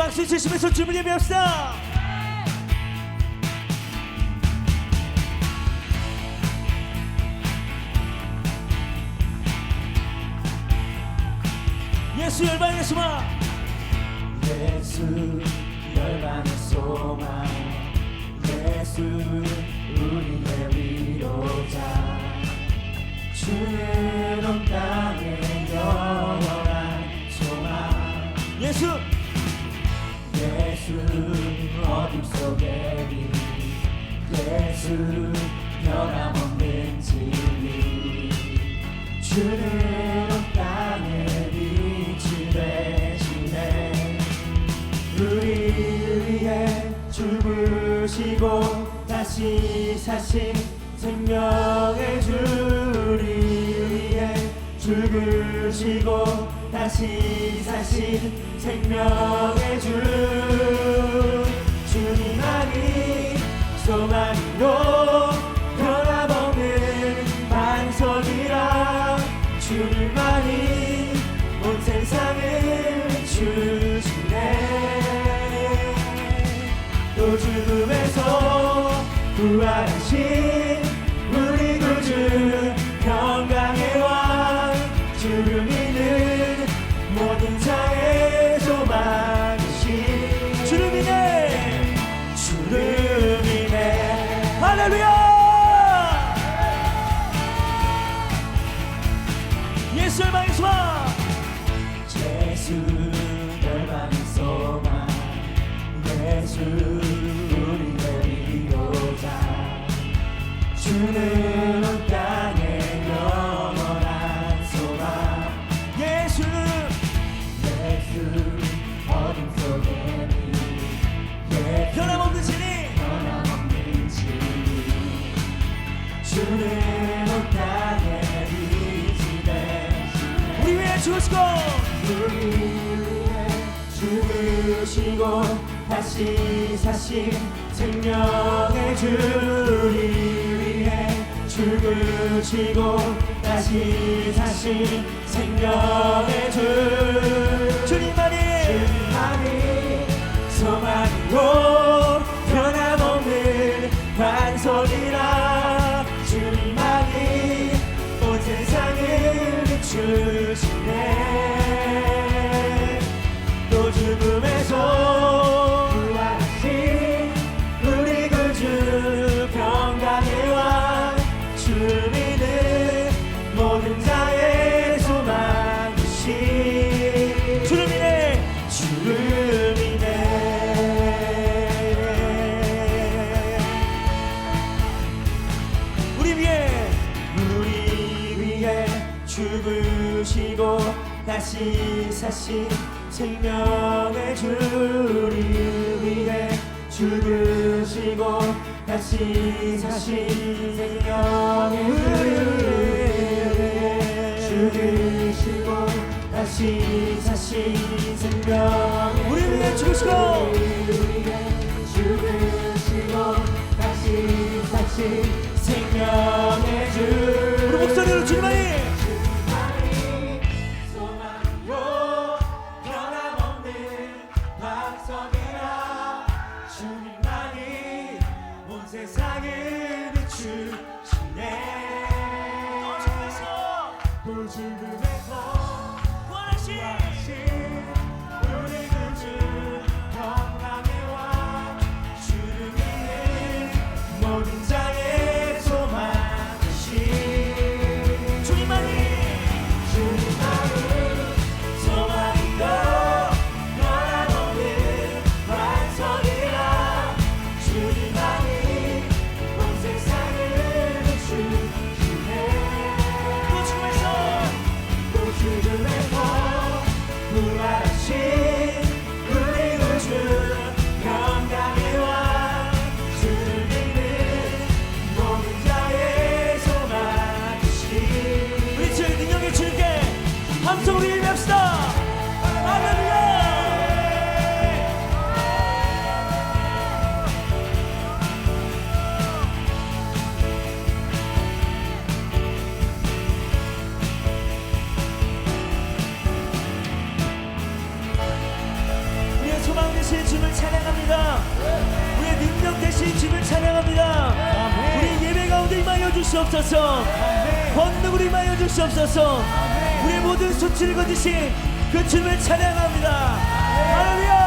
박수 치시면서 주문 예배합시다. 예수 열방의 소망 예수 열방의 소망. 예수 우리의 위로자. 주의 우리 위해 죽으시고 다시 사신 생명의 주리 위해 죽으시고 다시 사신 생명의 주 주님만이 소망이요 또 죽음에서 부활하신 우리 구주 평강의 왕 주를 믿는 모든 자의 소망이신 주를 믿네. 주를 믿네. 할렐루야! 예수 열방의 소망! 예수 열방의 소망 예수 온 땅에 영원한 소망. 예수. 예수. 속에 빛 예수. 변함없는 진리. 변함없는 진리. 주는 온 땅에 빛이 되시네 우리 죽으시고. 우리 위해 죽으시고 다시 사신 생명의 위해 죽으시고 다시 사신 생명 죽으시고 다시 사신 생명의 주를 위해 죽으시고 다시 사신 생명의 주를 죽으시고 다시 사신 생명의 우리 위해 죽으시고 죽으시고 다시 사신 대신 주님을 찬양합니다. 우리의 능력 대신 주님을 찬양합니다. 우리 예배 가운데 임하여 주시옵소서. 권능으로 임하여 주시옵소서. 우리의 모든 수치를 거두신 그 주님을 찬양합니다. 할렐루야.